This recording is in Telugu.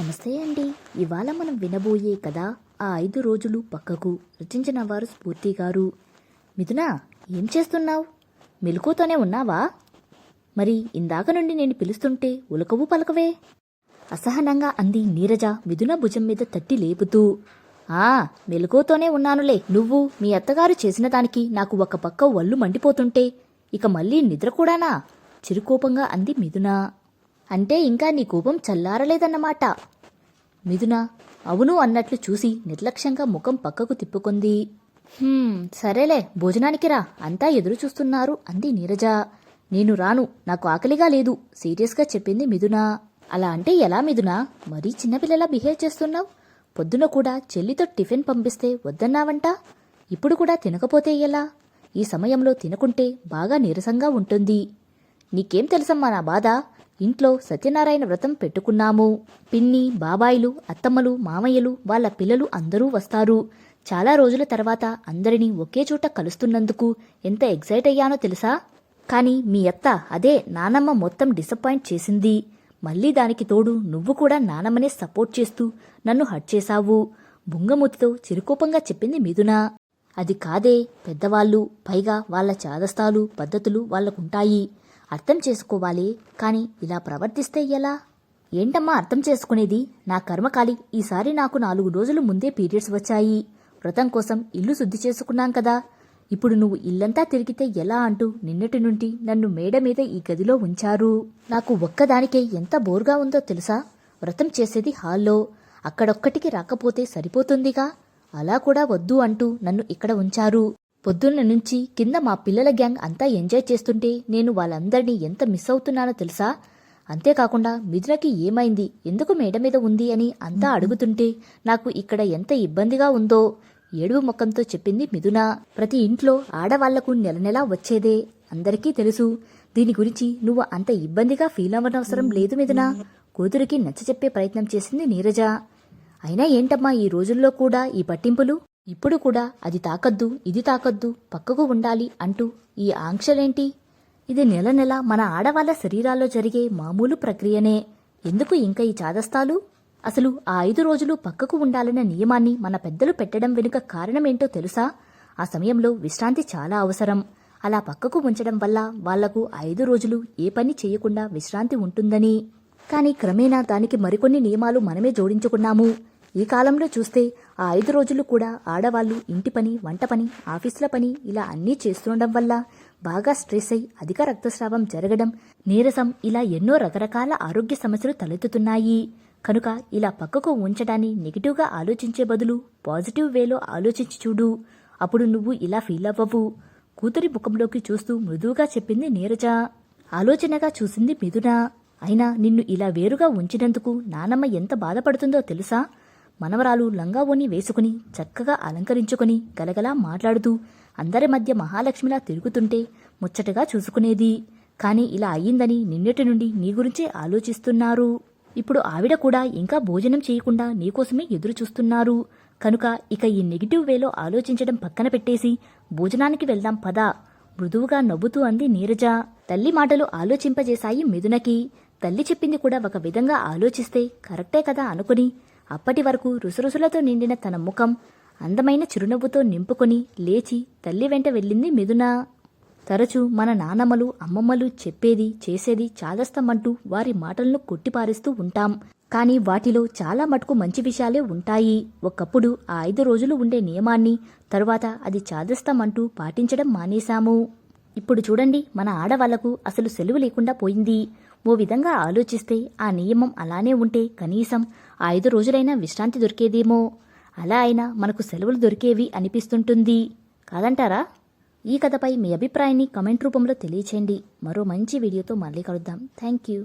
నమస్తే అండి. ఇవాళ మనం వినబోయే కథ ఆ ఐదు రోజులు పక్కకు రచించిన వారు స్ఫూర్తి గారు. మిథునా ఏం చేస్తున్నావు? మెలుకోతోనే ఉన్నావా? మరి ఇందాక నుండి నేను పిలుస్తుంటే ఉలకవు పలకవే. అసహనంగా అంది నీరజ మిథున భుజం మీద తట్టి లేపుతూ. ఆ మెలకుతోనే ఉన్నానులే. నువ్వు మీ అత్తగారు చేసిన దానికి నాకు ఒక పక్క ఒళ్ళు మండిపోతుంటే ఇక మళ్ళీ నిద్ర కూడానా? చిరుకోపంగా అంది మిథున. అంటే ఇంకా నీ కోపం చల్లారలేదన్నమాట. మిథున అవును అన్నట్లు చూసి నిర్లక్ష్యంగా ముఖం పక్కకు తిప్పుకుంది. సరేలే భోజనానికి రా అంతా ఎదురు చూస్తున్నారు అంది నీరజ. నేను రాను నాకు ఆకలిగా లేదు సీరియస్గా చెప్పింది మిథున. అలా అంటే ఎలా మిథున మరీ చిన్నపిల్లలా బిహేవ్ చేస్తున్నావు? పొద్దున కూడా చెల్లితో టిఫిన్ పంపిస్తే వద్దన్నావంట? ఇప్పుడు కూడా తినకపోతే ఎలా? ఈ సమయంలో తినకుంటే బాగా నీరసంగా ఉంటుంది. నీకేం తెలుసమ్మా నా బాధ? ఇంట్లో సత్యనారాయణ వ్రతం పెట్టుకున్నాము. పిన్ని బాబాయిలు అత్తమ్మలు మామయ్యలు వాళ్ళ పిల్లలు అందరూ వస్తారు. చాలా రోజుల తర్వాత అందరినీ ఒకే చోట కలుస్తున్నందుకు ఎంత ఎగ్జైట్ అయ్యానో తెలుసా? కానీ మీ అత్త అదే నానమ్మ మొత్తం డిసప్పాయింట్ చేసింది. మళ్ళీ దానికి తోడు నువ్వు కూడా నానమ్మనే సపోర్ట్ చేస్తూ నన్ను హట్ చేశావు. బుంగమూతితో చిరుకోపంగా చెప్పింది మిథునా అది కాదే పెద్దవాళ్ళు పైగా వాళ్ళ చాదస్తాలు పద్ధతులు వాళ్ళకుంటాయి. అర్థం చేసుకోవాలి. కానీ ఇలా ప్రవర్తిస్తే ఎలా? ఏంటమ్మా అర్థం చేసుకునేది? నా కర్మకాలి ఈసారి నాకు నాలుగు రోజులు ముందే పీరియడ్స్ వచ్చాయి. వ్రతం కోసం ఇల్లు శుద్ధి చేసుకున్నాం కదా. ఇప్పుడు నువ్వు ఇల్లంతా తిరిగితే ఎలా అంటూ నిన్నటి నుండి నన్ను మేడ మీద ఈ గదిలో ఉంచారు. నాకు ఒక్కదానికే ఎంత బోర్గా ఉందో తెలుసా? వ్రతం చేసేది హాల్లో. అక్కడొక్కటికి రాకపోతే సరిపోతుందిగా? అలా కూడా వద్దు అంటూ నన్ను ఇక్కడ ఉంచారు. పొద్దున్న నుంచి కింద మా పిల్లల గ్యాంగ్ అంతా ఎంజాయ్ చేస్తుంటే నేను వాళ్ళందరినీ ఎంత మిస్ అవుతున్నానో తెలుసా? అంతేకాకుండా మిథునకి ఏమైంది? ఎందుకు మేడ మీద ఉంది అని అంతా అడుగుతుంటే నాకు ఇక్కడ ఎంత ఇబ్బందిగా ఉందో ఏడుపు ముఖంతో చెప్పింది మిథున. ప్రతి ఇంట్లో ఆడవాళ్ళకు నెల నెలా వచ్చేదే. అందరికీ తెలుసు దీని గురించి నువ్వు అంత ఇబ్బందిగా ఫీల్ అవ్వనవసరం లేదు మిథున. కూతురికి నచ్చచెప్పే ప్రయత్నం చేసింది నీరజ. అయినా ఏంటమ్మా ఈ రోజుల్లో కూడా ఈ పట్టింపులు? ఇప్పుడు కూడా అది తాకద్దు ఇది తాకద్దు పక్కకు ఉండాలి అంటూ ఈ ఆంక్షలేంటి? ఇది నెల నెల మన ఆడవాళ్ళ శరీరాల్లో జరిగే మామూలు ప్రక్రియనే. ఎందుకు ఇంకా ఈ చాదస్తాలు? అసలు ఆ ఐదు రోజులు పక్కకు ఉండాలన్న నియమాన్ని మన పెద్దలు పెట్టడం వెనుక కారణమేంటో తెలుసా? ఆ సమయంలో విశ్రాంతి చాలా అవసరం. అలా పక్కకు ఉంచడం వల్ల వాళ్ళకు ఐదు రోజులు ఏ పని చేయకుండా విశ్రాంతి ఉంటుందని. కానీ క్రమేణా దానికి మరికొన్ని నియమాలు మనమే జోడించుకున్నాము. ఈ కాలంలో చూస్తే ఆ ఐదు రోజులు కూడా ఆడవాళ్ళు ఇంటి పని వంట పని ఆఫీసుల పని ఇలా అన్నీ చేస్తుండడం వల్ల బాగా స్ట్రెస్ అయి అధిక రక్తస్రావం జరగడం నీరసం ఇలా ఎన్నో రకరకాల ఆరోగ్య సమస్యలు తలెత్తుతున్నాయి. కనుక ఇలా పక్కకు ఉంచడాన్ని నెగిటివ్గా ఆలోచించే బదులు పాజిటివ్ వేలో ఆలోచించి చూడు. అప్పుడు నువ్వు ఇలా ఫీల్ అవ్వవు. కూతురి ముఖంలోకి చూస్తూ మృదువుగా చెప్పింది నీరజ. ఆలోచనగా చూసింది మిథున. అయినా నిన్ను ఇలా వేరుగా ఉంచినందుకు నానమ్మ ఎంత బాధపడుతుందో తెలుసా? మనవరాలు లంగా వేసుకుని చక్కగా అలంకరించుకుని గలగలా మాట్లాడుతూ అందరి మధ్య మహాలక్ష్మిలా తిరుగుతుంటే ముచ్చటగా చూసుకునేది. కాని ఇలా అయ్యిందని నిన్నటి నుండి నీ గురించే ఆలోచిస్తున్నారు. ఇప్పుడు ఆవిడ కూడా ఇంకా భోజనం చేయకుండా నీకోసమే ఎదురు చూస్తున్నారు. కనుక ఇక ఈ నెగిటివ్ వేలో ఆలోచించడం పక్కన పెట్టేసి భోజనానికి వెళ్దాం పదా. మృదువుగా నవ్వుతూ అంది నీరజ. తల్లి మాటలు ఆలోచింపజేశాయి మిథునకి. తల్లి చెప్పింది కూడా ఒక విధంగా ఆలోచిస్తే కరెక్టే కదా అనుకుని అప్పటి వరకు రుసరుసులతో నిండిన తన ముఖం అందమైన చిరునవ్వుతో నింపుకొని లేచి తల్లి వెంట వెళ్ళింది మిథున. తరచూ మన నానమ్మలు అమ్మమ్మలు చెప్పేది చేసేది చాదస్తమంటూ వారి మాటలను కొట్టిపారేస్తూ ఉంటాం. కానీ వాటిలో చాలా మటుకు మంచి విషయాలే ఉంటాయి. ఒకప్పుడు ఆ ఐదు రోజులు ఉండే నియమాన్ని తరువాత అది చాదస్తమంటూ పాటించడం మానేశాము. ఇప్పుడు చూడండి మన ఆడవాళ్ళకు అసలు సెలవు లేకుండా పోయింది. ఓ విధంగా ఆలోచిస్తే ఆ నియమం అలానే ఉంటే కనీసం ఐదు రోజులైనా విశ్రాంతి దొరికేదేమో. అలా అయినా మనకు సెలవులు దొరికేవి అనిపిస్తుంటుంది. కాదంటారా? ఈ కథపై మీ అభిప్రాయాన్ని కమెంట్ రూపంలో తెలియచేయండి. మరో మంచి వీడియోతో మళ్ళీ కలుద్దాం. Thank you.